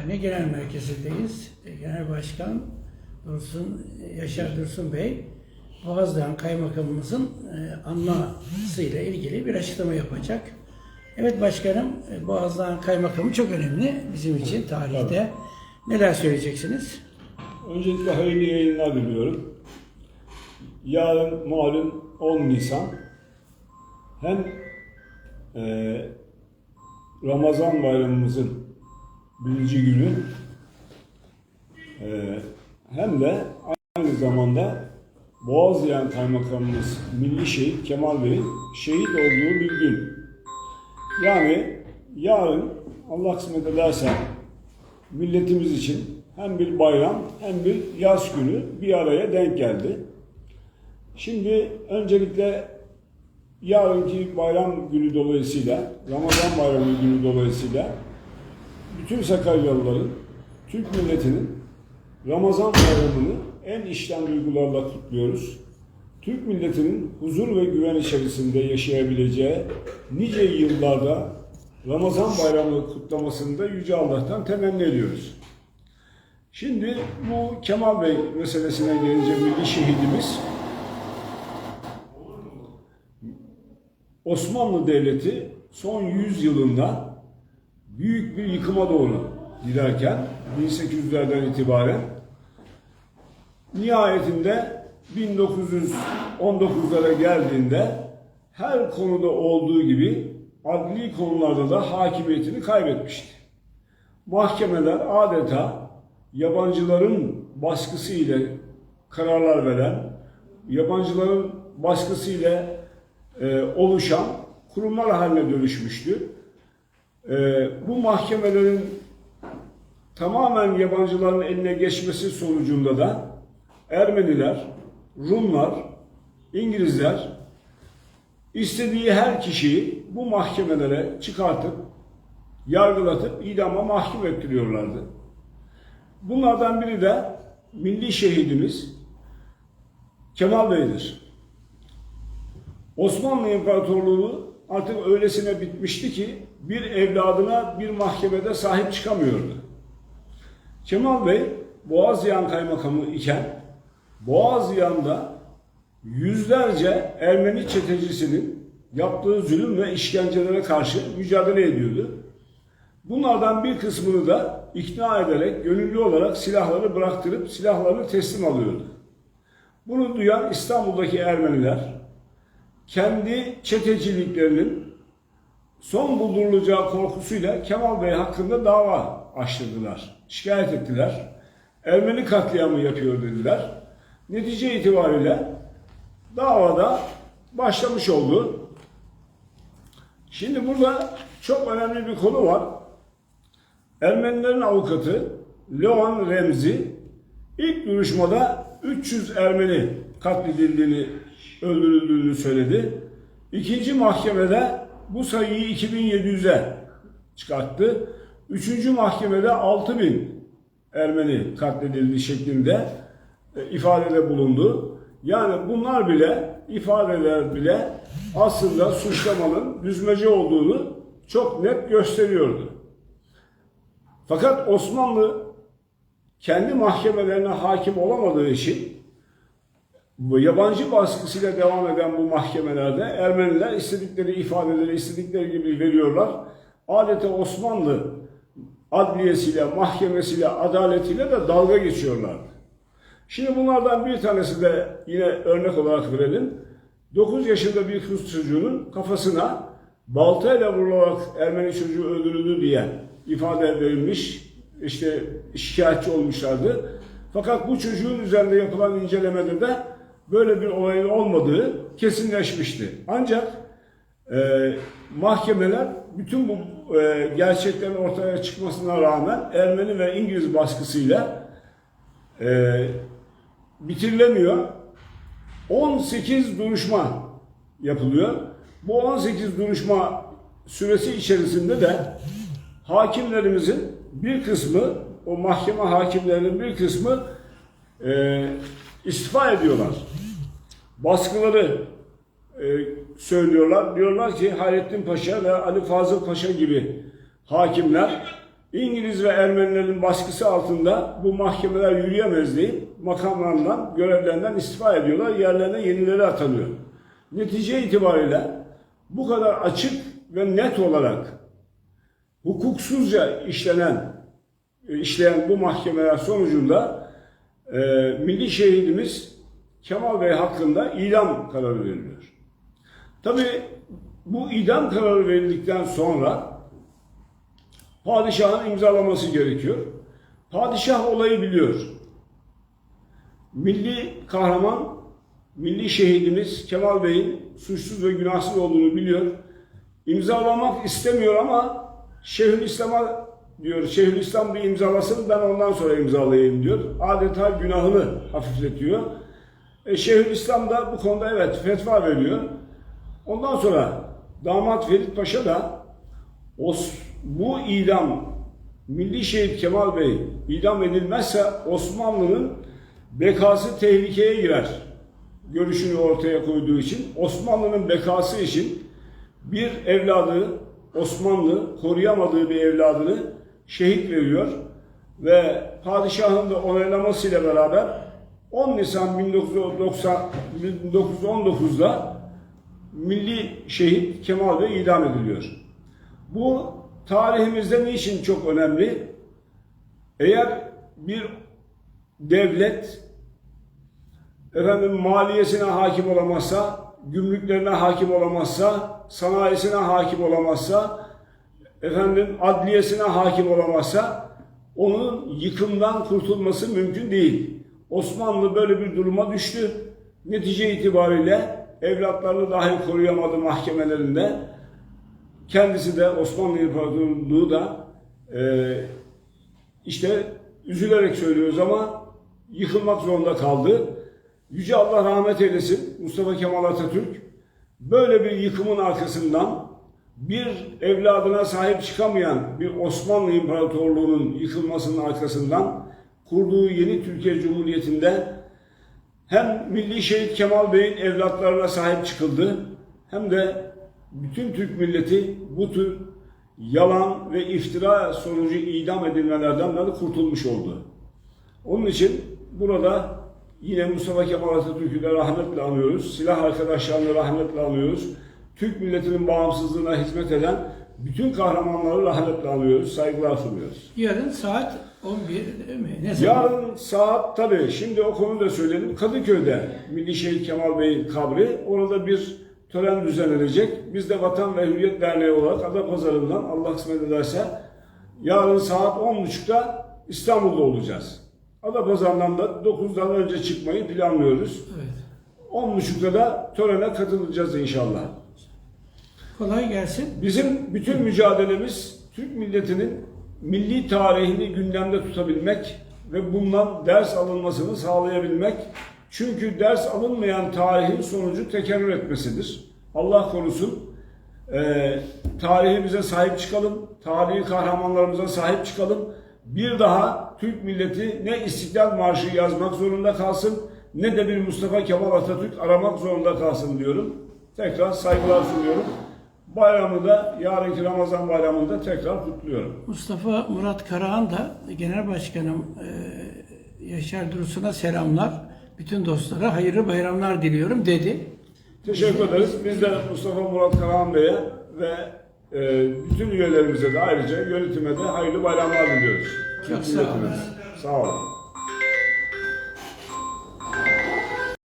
Derneği Genel Merkezi'ndeyiz. E, Genel Başkan Dursun, Yaşar Dursun Bey, Boğaz'dan Kaymakamımızın e, anmasıyla ilgili bir açıklama yapacak. Evet başkanım, e, Boğaz'dan Kaymakamı çok önemli bizim için tarihte. Neler söyleyeceksiniz? Öncelikle hayırlı yayınlar diliyorum. Yarın malum 10 Nisan. Hem eee, Ramazan bayramımızın birinci günü eee, hem de aynı zamanda Boğazlayan Kaymakamımız Milli Şehit Kemal Bey'in şehit olduğu bir gün. Yani yarın Allah kısmet ederse milletimiz için hem bir bayram hem bir yaz günü bir araya denk geldi. Şimdi öncelikle yarınki bayram günü dolayısıyla, Ramazan bayramı günü dolayısıyla bütün Sakaryalıların, Türk milletinin Ramazan bayramını en içten duygularla kutluyoruz. Türk milletinin huzur ve güven içerisinde yaşayabileceği nice yıllarda Ramazan bayramı kutlamasını da Yüce Allah'tan temenni ediyoruz. Şimdi bu Kemal Bey meselesine gelince milli şehidimiz Osmanlı Devleti son 100 yılında büyük bir yıkıma doğru giderken 1800'lerden itibaren nihayetinde 1919'lara geldiğinde her konuda olduğu gibi adli konularda da hakimiyetini kaybetmişti. Mahkemeler adeta yabancıların baskısı ile kararlar veren, yabancıların baskısı ile e, oluşan kurumlar haline dönüşmüştü. E, bu mahkemelerin tamamen yabancıların eline geçmesi sonucunda da Ermeniler, Rumlar, İngilizler istediği her kişiyi bu mahkemelere çıkartıp yargılatıp idama mahkum ettiriyorlardı. Bunlardan biri de milli şehidimiz Kemal Bey'dir. Osmanlı İmparatorluğu artık öylesine bitmişti ki bir evladına bir mahkemede sahip çıkamıyordu. Kemal Bey Boğazyan Kaymakamı iken Boğazyan'da yüzlerce Ermeni çetecisinin yaptığı zulüm ve işkencelere karşı mücadele ediyordu. Bunlardan bir kısmını da ikna ederek gönüllü olarak silahları bıraktırıp silahlarını teslim alıyordu. Bunu duyan İstanbul'daki Ermeniler kendi çeteciliklerinin son buldurulacağı korkusuyla Kemal Bey hakkında dava açtırdılar. Şikayet ettiler. Ermeni katliamı yapıyor dediler. Netice itibariyle davada başlamış oldu. Şimdi burada çok önemli bir konu var. Ermenilerin avukatı Leon Remzi ilk duruşmada 300 Ermeni katledildiğini, öldürüldüğünü söyledi. İkinci mahkemede bu sayıyı 2700'e çıkarttı. Üçüncü mahkemede 6000 Ermeni katledildi şeklinde e, ifadede bulundu. Yani bunlar bile, ifadeler bile aslında suçlamanın düzmece olduğunu çok net gösteriyordu. Fakat Osmanlı kendi mahkemelerine hakim olamadığı için yabancı baskısıyla devam eden bu mahkemelerde Ermeniler istedikleri ifadeleri istedikleri gibi veriyorlar. Adeta Osmanlı adliyesiyle, mahkemesiyle, adaletiyle de dalga geçiyorlardı. Şimdi bunlardan bir tanesi de yine örnek olarak verelim. 9 yaşında bir kız çocuğunun kafasına baltayla vurularak Ermeni çocuğu öldürüldü diye ifade verilmiş. İşte şikayetçi olmuşlardı. Fakat bu çocuğun üzerinde yapılan incelemede de böyle bir olayın olmadığı kesinleşmişti. Ancak e, mahkemeler bütün bu e, gerçeklerin ortaya çıkmasına rağmen Ermeni ve İngiliz baskısıyla e, bitirilemiyor. 18 duruşma yapılıyor. Bu 18 duruşma süresi içerisinde de hakimlerimizin bir kısmı, o mahkeme hakimlerinin bir kısmı e, istifa ediyorlar. Baskıları e, söylüyorlar. Diyorlar ki Hayrettin Paşa ve Ali Fazıl Paşa gibi hakimler İngiliz ve Ermenilerin baskısı altında bu mahkemeler yürüyemez deyip makamlarından, görevlerinden istifa ediyorlar. Yerlerine yenileri atanıyor. Netice itibariyle bu kadar açık ve net olarak hukuksuzca işlenen işleyen bu mahkemeler sonucunda e, milli şehidimiz Kemal Bey hakkında idam kararı veriliyor. Tabi bu idam kararı verildikten sonra padişahın imzalaması gerekiyor. Padişah olayı biliyor. Milli kahraman, milli şehidimiz Kemal Bey'in suçsuz ve günahsız olduğunu biliyor. İmzalamak istemiyor ama Şeyhülislam'a diyor, Şeyhülislam bir imzalasın ben ondan sonra imzalayayım diyor. Adeta günahını hafifletiyor. E, Şeyhülislam da bu konuda evet fetva veriyor. Ondan sonra damat Ferit Paşa da Os, bu idam Milli Şehit Kemal Bey idam edilmezse Osmanlı'nın bekası tehlikeye girer. Görüşünü ortaya koyduğu için Osmanlı'nın bekası için bir evladı Osmanlı koruyamadığı bir evladını şehit veriyor ve padişahın da onaylamasıyla beraber 10 Nisan 1990, 1919'da milli şehit Kemal Bey idam ediliyor. Bu tarihimizde niçin çok önemli? Eğer bir devlet efendim maliyesine hakim olamazsa, gümrüklerine hakim olamazsa, sanayisine hakim olamazsa, efendim adliyesine hakim olamazsa onun yıkımdan kurtulması mümkün değil. Osmanlı böyle bir duruma düştü. Netice itibariyle evlatlarını dahi koruyamadı mahkemelerinde. Kendisi de Osmanlı İmparatorluğu da e, işte üzülerek söylüyoruz ama yıkılmak zorunda kaldı. Yüce Allah rahmet eylesin Mustafa Kemal Atatürk böyle bir yıkımın arkasından bir evladına sahip çıkamayan bir Osmanlı İmparatorluğu'nun yıkılmasının arkasından kurduğu yeni Türkiye Cumhuriyeti'nde hem Milli Şehit Kemal Bey'in evlatlarına sahip çıkıldı hem de bütün Türk milleti bu tür yalan ve iftira sonucu idam edilmelerden de kurtulmuş oldu. Onun için burada yine Mustafa Kemal Atatürk'ü de rahmetle anıyoruz. Silah arkadaşlarını rahmetle anıyoruz. Türk milletinin bağımsızlığına hizmet eden bütün kahramanları rahmetle anıyoruz. Saygılar sunuyoruz. Yarın saat 11 değil mi? Ne zaman? Yarın saat tabii şimdi o konuyu da söyledim. Kadıköy'de Milli Şehit Kemal Bey'in kabri. Orada bir tören düzenlenecek. Biz de Vatan ve Hürriyet Derneği olarak Adapazarı'ndan Allah kısmet ederse yarın saat 10.30'da İstanbul'da olacağız. Adapazarı'ndan da 9'dan önce çıkmayı planlıyoruz. Evet. 10.30'da da törene katılacağız inşallah. Kolay gelsin. Bizim bütün mücadelemiz Türk milletinin milli tarihini gündemde tutabilmek ve bundan ders alınmasını sağlayabilmek. Çünkü ders alınmayan tarihin sonucu tekerrür etmesidir. Allah korusun. Ee, tarihimize sahip çıkalım, tarihi kahramanlarımıza sahip çıkalım. Bir daha Türk milleti ne İstiklal Marşı yazmak zorunda kalsın, ne de bir Mustafa Kemal Atatürk aramak zorunda kalsın diyorum. Tekrar saygılar sunuyorum. Bayramı da yarınki Ramazan bayramında tekrar kutluyorum. Mustafa Murat Karahan da Genel Başkanım e, Yaşar Dursun'a selamlar. Bütün dostlara hayırlı bayramlar diliyorum dedi. Teşekkür ederiz. Biz de Mustafa Murat Karahan Bey'e ve e, bütün üyelerimize de ayrıca yönetime de hayırlı bayramlar diliyoruz. Çok sağ olun. Sağ olun.